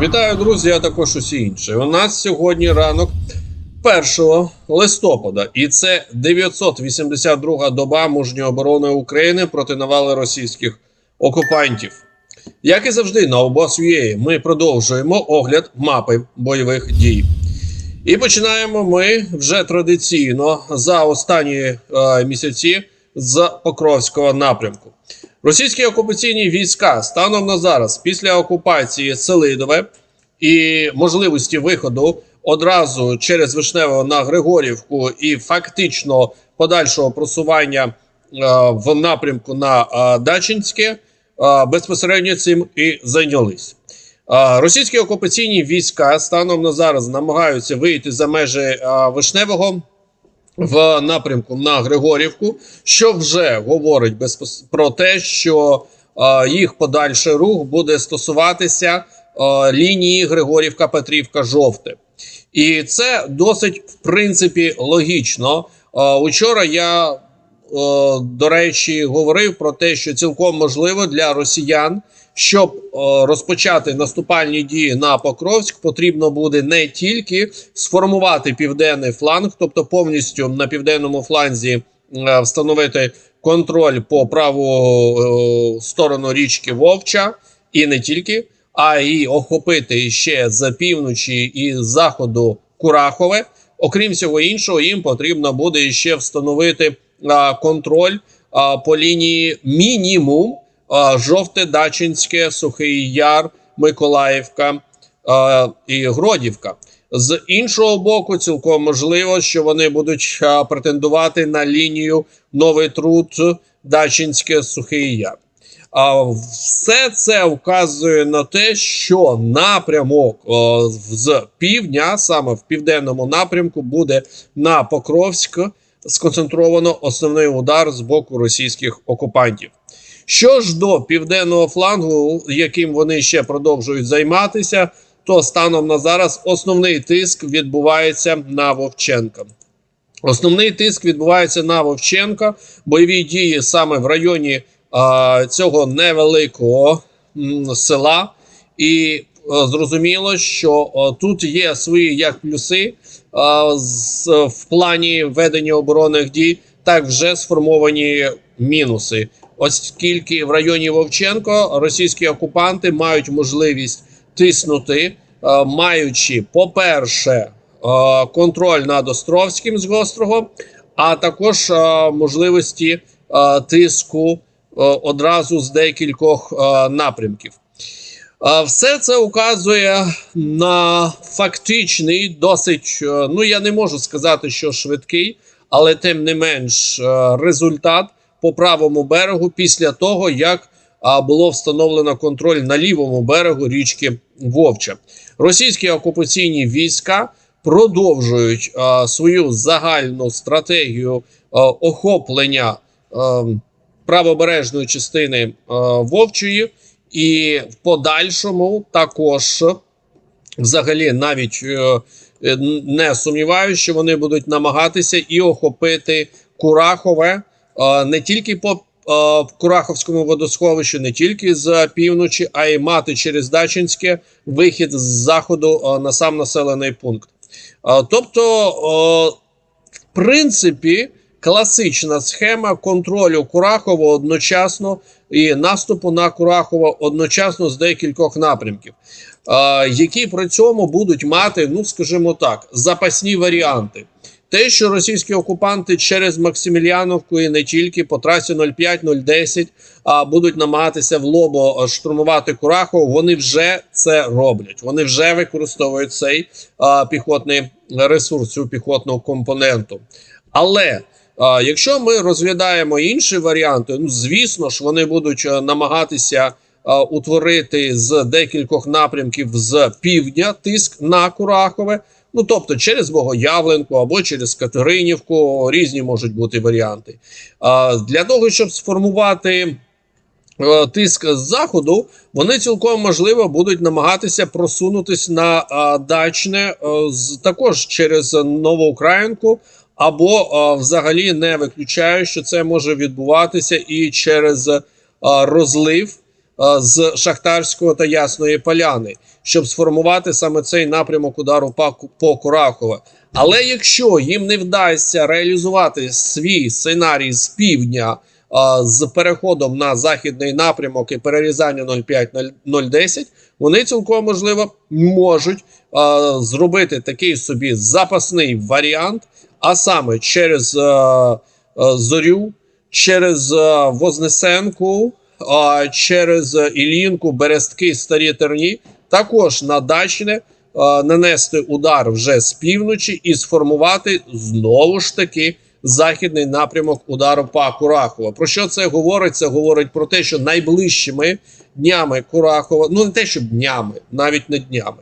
Вітаю, друзі, а також усі інші. У нас сьогодні ранок 1 листопада, і це 982 доба мужньої оборони України проти навали російських окупантів. Як і завжди, на обос.ua ми продовжуємо огляд мапи бойових дій. І починаємо ми вже традиційно за останні е, місяці з Покровського напрямку. Російські окупаційні війська станом на зараз, після окупації Селидове і можливості виходу одразу через Вишневого на Григорівку і фактично подальшого просування е, в напрямку на е, Дачинське, е, безпосередньо цим і зайнялись. Російські окупаційні війська станом на зараз намагаються вийти за межі Вишневого в напрямку на Григорівку, що вже говорить безпос... про те, що е, їх подальший рух буде стосуватися е, лінії Григорівка, Петрівка, Жовте. І це досить в принципі логічно. Е, учора я, до речі, говорив про те, що цілком можливо для росіян, щоб е, розпочати наступальні дії на Покровськ, потрібно буде не тільки сформувати південний фланг, тобто повністю на південному фланзі е, встановити контроль по праву е, сторону річки Вовча, і не тільки, а й охопити ще з півночі і з заходу Курахове. Окрім всього іншого, їм потрібно буде ще встановити контроль по лінії мінімум жовте, Дачинське, Сухий Яр, Миколаївка і Гродівка. З іншого боку, цілком можливо, що вони будуть претендувати на лінію Новий Труд, Дачинське, Сухий Яр. А все це вказує на те, що напрямок о, з півдня, саме в південному напрямку, буде на Покровськ сконцентровано основний удар з боку російських окупантів. Що ж до південного флангу, яким вони ще продовжують займатися, то станом на зараз основний тиск відбувається на Вовченка. Основний тиск відбувається на Вовченка. Бойові дії саме в районі а, цього невеликого м, села, і а, зрозуміло, що а, тут є свої як плюси а, з, в плані ведення оборонних дій, так вже сформовані мінуси. Оскільки в районі Вовченко російські окупанти мають можливість тиснути, маючи, по-перше, е, контроль над Островським з Гострого, а також е, можливості е, тиску е, одразу з декількох е, напрямків. Е, Все це указує на фактичний, досить, е, ну я не можу сказати, що швидкий, але тим не менш е, результат по правому берегу після того, як було встановлено контроль на лівому берегу річки Вовча. Російські окупаційні війська продовжують а, свою загальну стратегію а, охоплення а, правобережної частини а, Вовчої, і в подальшому також взагалі навіть е, е, не сумніваюся, що вони будуть намагатися і охопити Курахове не тільки по Кураховському водосховищу, не тільки з півночі, а й мати через Дачинське вихід з заходу на сам населений пункт. Тобто, в принципі, класична схема контролю Курахова одночасно і наступу на Курахова одночасно з декількох напрямків, які при цьому будуть мати, ну скажімо так, запасні варіанти. Те, що російські окупанти через Максиміліановку і не тільки по трасі 05-010 а, будуть намагатися в лобо е, штурмувати Курахово, вони вже це роблять. Вони вже використовують цей а, піхотний ресурс, цю піхотну компоненту. Але а, якщо ми розглядаємо інші варіанти, ну звісно ж, вони будуть е, намагатися утворити з декількох напрямків з півдня тиск на Курахове. Ну, тобто через Богоявленку або через Катеринівку, різні можуть бути варіанти. А, Для того, щоб сформувати е, тиск з заходу, вони цілком можливо будуть намагатися просунутися на дачне е, з, також через Новоукраїнку, або взагалі не виключаю, що це може відбуватися і через розлив з Шахтарського та Ясної Поляни, щоб сформувати саме цей напрямок удару по, Курахове. Але якщо їм не вдасться реалізувати свій сценарій з півдня з переходом на західний напрямок і перерізання 0,5-0,10, вони цілком можливо можуть зробити такий собі запасний варіант, а саме через зорю, через Вознесенку, через Ілінку, Берестки, Старі Терні, також на Дачне нанести удар вже з півночі і сформувати знову ж таки західний напрямок удару по Курахова. Про що це говорить? Це говорить про те, що найближчими днями Курахова, ну не те, що днями, навіть не днями,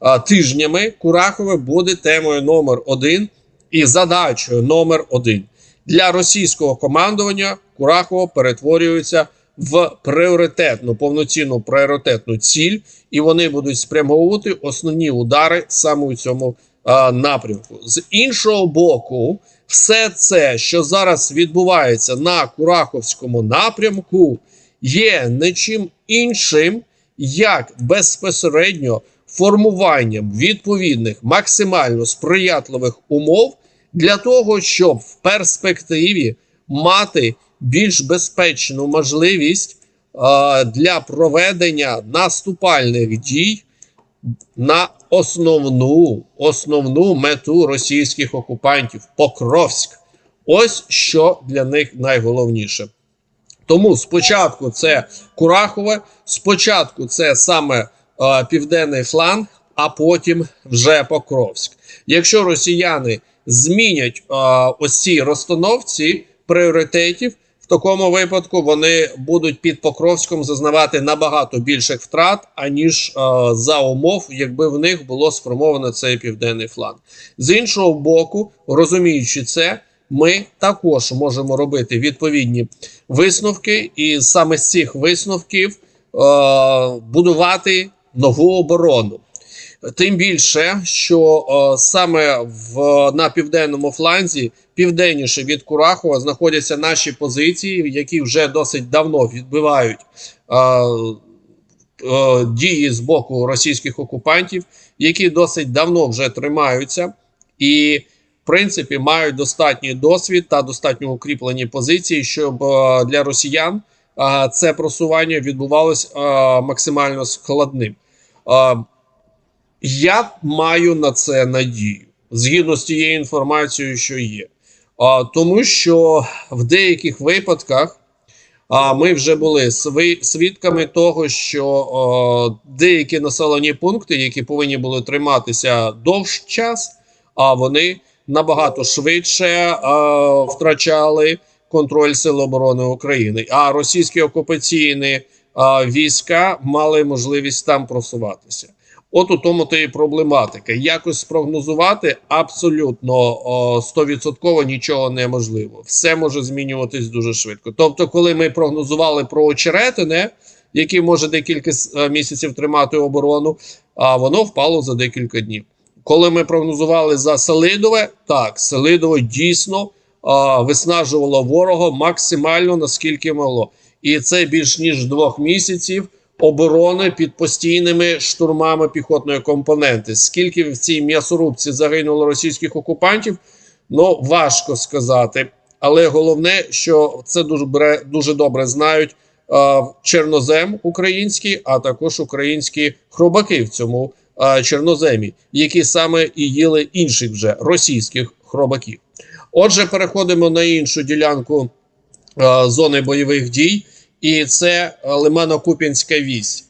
а тижнями Курахове буде темою номер один і задачею номер один для російського командування. Курахово перетворюється в пріоритетну повноцінну пріоритетну ціль, і вони будуть спрямовувати основні удари саме у цьому а, напрямку. З іншого боку, все це, що зараз відбувається на Кураховському напрямку, є не чим іншим, як безпосередньо формуванням відповідних максимально сприятливих умов для того, щоб в перспективі мати більш безпечну можливість е, для проведення наступальних дій на основну, основну мету російських окупантів Покровськ. Ось що для них найголовніше. Тому спочатку це Курахове, спочатку це саме е, південний фланг, а потім вже Покровськ. Якщо росіяни змінять е, ось ці розстановці пріоритетів, в такому випадку вони будуть під Покровськом зазнавати набагато більших втрат, аніж е, за умов, якби в них було сформовано цей південний фланг. З іншого боку, розуміючи це, ми також можемо робити відповідні висновки, і саме з цих висновків е, будувати нову оборону. Тим більше, що е, саме в на південному фланзі, південніше від Курахова, знаходяться наші позиції, які вже досить давно відбивають е, е, дії з боку російських окупантів, які досить давно вже тримаються, і в принципі мають достатній досвід та достатньо укріплені позиції, щоб е, для росіян е, це просування відбувалось е, максимально складним. Е, я маю на це надію згідно з тією інформацією, що є. А, Тому що в деяких випадках а, ми вже були свідками того, що а, деякі населені пункти, які повинні були триматися довш час, а вони набагато швидше а, втрачали контроль Сил оборони України. А російські окупаційні а, війська мали можливість там просуватися. От у тому то і проблематика. Якось спрогнозувати абсолютно стовідсотково нічого неможливо. Все може змінюватись дуже швидко. Тобто, коли ми прогнозували про очеретине, який може декілька е, місяців тримати оборону, а воно впало за декілька днів. Коли ми прогнозували за Селидове, так, Селидове дійсно а, виснажувало ворога максимально наскільки могло. І це більш ніж двох місяців оборони під постійними штурмами піхотної компоненти. Скільки в цій м'ясорубці загинуло російських окупантів, ну важко сказати. Але головне, що це дуже дуже добре знають е, чорнозем український, а також українські хробаки в цьому е, чорноземі, які саме і їли інших вже російських хробаків. Отже, переходимо на іншу ділянку е, зони бойових дій і це е, Лимано-Куп'янська вісь.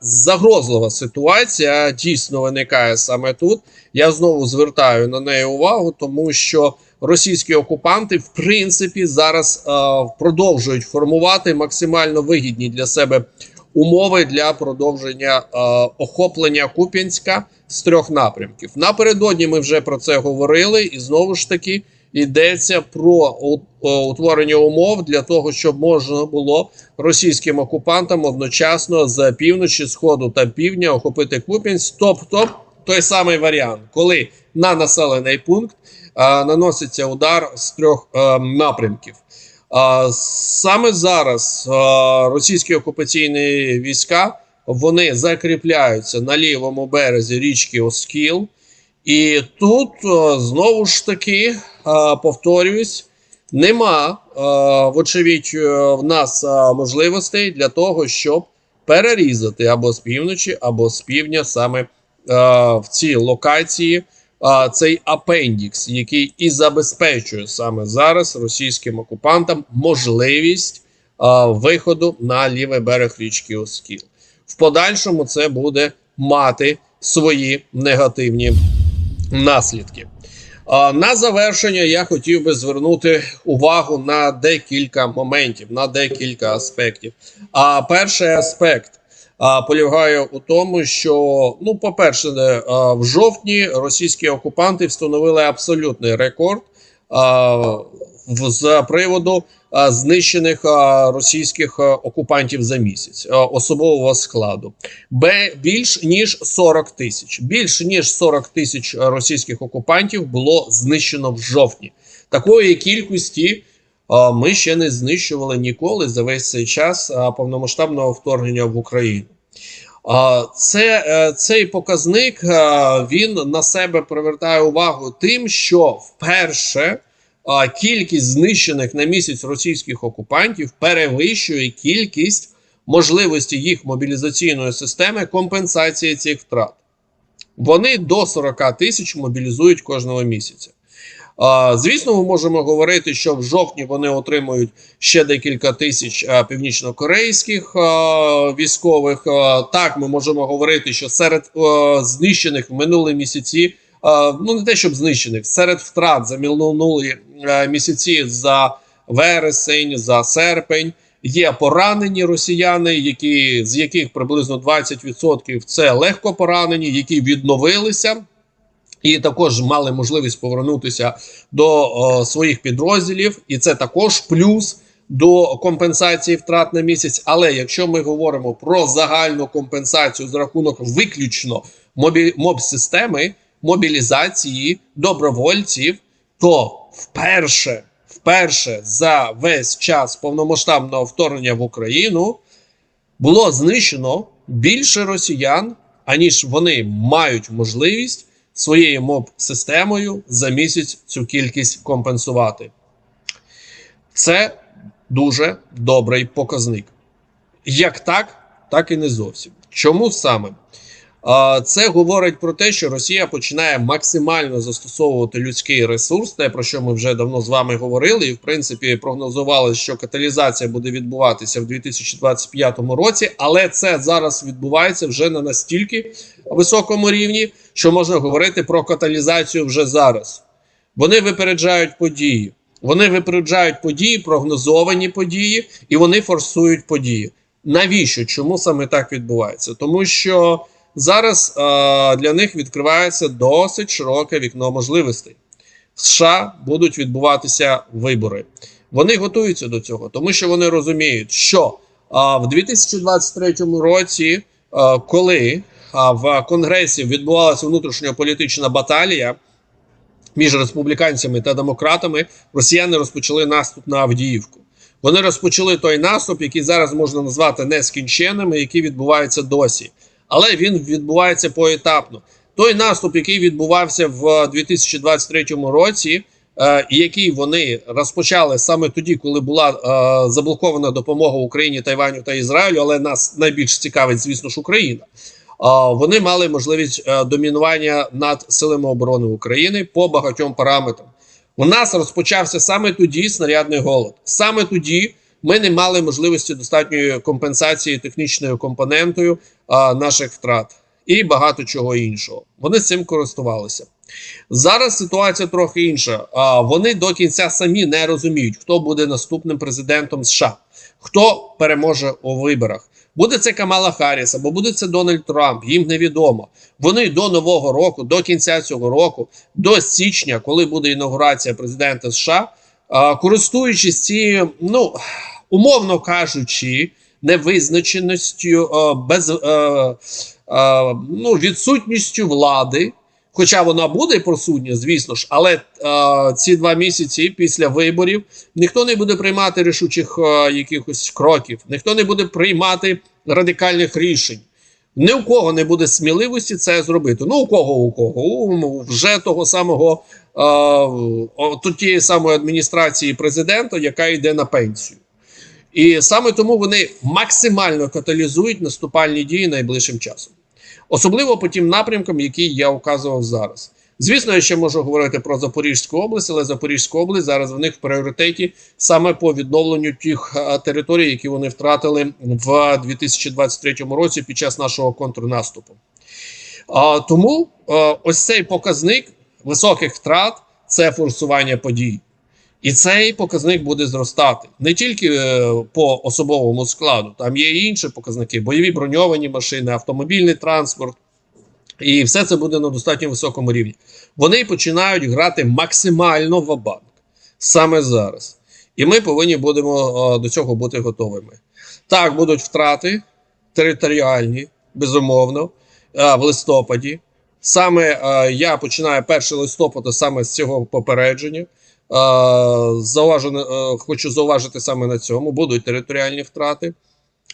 Загрозлива ситуація дійсно виникає саме тут. Я знову звертаю на неї увагу, тому що російські окупанти, в принципі, зараз е, продовжують формувати максимально вигідні для себе умови для продовження е, охоплення Куп'янська з трьох напрямків. Напередодні ми вже про це говорили, і знову ж таки йдеться про утворення умов для того, щоб можна було російським окупантам одночасно з півночі, сходу та півдня охопити Куп'янськ. Тобто той самий варіант, коли на населений пункт а, наноситься удар з трьох а, напрямків. А, саме зараз а, російські окупаційні війська вони закріпляються на лівому березі річки Оскіл. І тут знову ж таки повторююсь, нема, вочевидь, е, в нас можливостей для того, щоб перерізати або з півночі, або з півдня саме в цій локації цей апендікс, який і забезпечує саме зараз російським окупантам можливість виходу на лівий берег річки Оскіл. В подальшому це буде мати свої негативні наслідки. На завершення я хотів би звернути увагу на декілька моментів, на декілька аспектів. А перший аспект полягає у тому, що, ну, по-перше, е, в жовтні російські окупанти встановили абсолютний рекорд з приводу знищених російських окупантів за місяць особового складу. Більш ніж 40 тисяч. Більш ніж 40 тисяч російських окупантів було знищено в жовтні. Такої кількості ми ще не знищували ніколи за весь цей час повномасштабного вторгнення в Україну. Це е, цей показник він на себе привертає увагу тим, що вперше кількість знищених на місяць російських окупантів перевищує кількість можливості їх мобілізаційної системи компенсації цих втрат. Вони до 40 тисяч мобілізують кожного місяця. Звісно, ми можемо говорити, що в жовтні вони отримують ще декілька тисяч а, північнокорейських а, військових. А, так, ми можемо говорити, що серед знищених в минулі місяці, ну не те, щоб знищених, серед втрат за минулі місяці за вересень, за серпень. Є поранені росіяни, які з яких приблизно 20% це легко поранені, які відновилися і також мали можливість повернутися до о, своїх підрозділів, і це також плюс до компенсації втрат на місяць. Але якщо ми говоримо про загальну компенсацію з рахунок виключно мобі... моб-системи мобілізації добровольців, то вперше, вперше за весь час повномасштабного вторгнення в Україну було знищено більше росіян, аніж вони мають можливість своєю моб-системою за місяць цю кількість компенсувати. Це дуже добрий показник. Як так, так і не зовсім. Чому саме? Це говорить про те, що Росія починає максимально застосовувати людський ресурс, те про що ми вже давно з вами говорили, і в принципі прогнозували, що каталізація буде відбуватися в 2025 році, але це зараз відбувається вже на настільки високому рівні, що можна говорити про каталізацію вже зараз. Вони випереджають події. Вони випереджають події, прогнозовані події, і вони форсують події. Навіщо? Чому саме так відбувається? Тому що зараз е, для них відкривається досить широке вікно можливостей. В США будуть відбуватися вибори. Вони готуються до цього, тому що вони розуміють, що е, в 2023 році, е, коли а в Конгресі відбувалася внутрішньополітична баталія між республіканцями та демократами, росіяни розпочали наступ на Авдіївку. Вони розпочали той наступ, який зараз можна назвати нескінченним, і який відбувається досі. Але він відбувається поетапно. Той наступ, який відбувався в 2023 році, е, який вони розпочали саме тоді, коли була е, заблокована допомога Україні, Тайваню та Ізраїлю, але нас найбільш цікавить, звісно ж, Україна. Вони мали можливість е, домінування над силами оборони України по багатьом параметрам. У нас розпочався саме тоді снарядний голод. Саме тоді ми не мали можливості достатньої компенсації технічною компонентою а, наших втрат і багато чого іншого. Вони цим користувалися. Зараз ситуація трохи інша. А, Вони до кінця самі не розуміють, хто буде наступним президентом США, хто переможе у виборах. Буде це Камала Харріс або буде це Дональд Трамп, їм невідомо. Вони до нового року, до кінця цього року, до січня, коли буде інаугурація президента США, користуючись цією, ну умовно кажучи, невизначеністю, без ну, відсутністю влади, Хоча вона буде присутня, звісно ж, але е, ці два місяці після виборів ніхто не буде приймати рішучих е, якихось кроків, ніхто не буде приймати радикальних рішень. Ні у кого не буде сміливості це зробити. Ну у кого у кого? У вже того самого е, тієї самої адміністрації президента, яка йде на пенсію. І саме тому вони максимально каталізують наступальні дії найближчим часом. Особливо по тим напрямкам, які я указував зараз. Звісно, я ще можу говорити про Запорізьку область, але Запорізька область зараз в них в пріоритеті саме по відновленню тих е, територій, які вони втратили в 2023 році під час нашого контрнаступу. А, тому е, ось цей показник високих втрат це форсування подій. І цей показник буде зростати не тільки е, по особовому складу, там є і інші показники: бойові броньовані машини, автомобільний транспорт. І все це буде на достатньо високому рівні. Вони починають грати максимально в банк саме зараз. І ми повинні будемо е, до цього бути готовими. Так, будуть втрати територіальні, безумовно, е, в листопаді. Саме е, я починаю 1 листопада саме з цього попередження. Е, е, хочу зауважити саме на цьому: будуть територіальні втрати,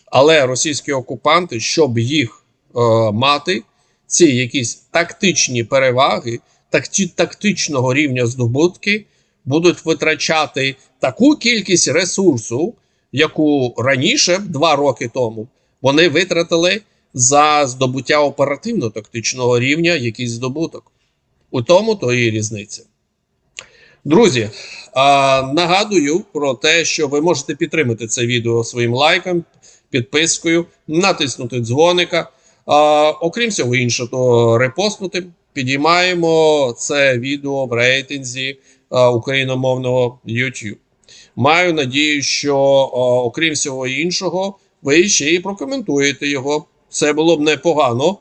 але російські окупанти, щоб їх е, мати, ці якісь тактичні переваги, такті, тактичного рівня здобутки, будуть витрачати таку кількість ресурсу, яку раніше, два роки тому, вони витратили за здобуття оперативно-тактичного рівня якийсь здобуток. У тому то і різниця. Друзі, нагадую про те, що ви можете підтримати це відео своїм лайком, підпискою, натиснути дзвоника. Окрім всього іншого, репостнути. Підіймаємо це відео в рейтинзі україномовного YouTube. Маю надію, що окрім всього іншого, ви ще й прокоментуєте його. Це було б непогано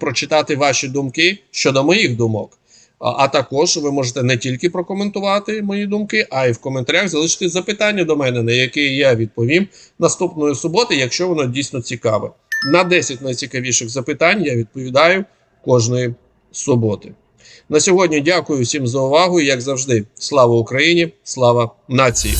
прочитати ваші думки щодо моїх думок. А, також ви можете не тільки прокоментувати мої думки, а й в коментарях залишити запитання до мене, на які я відповім наступної суботи, якщо воно дійсно цікаве. На 10 найцікавіших запитань я відповідаю кожної суботи. На сьогодні дякую всім за увагу. Як завжди, слава Україні, слава нації.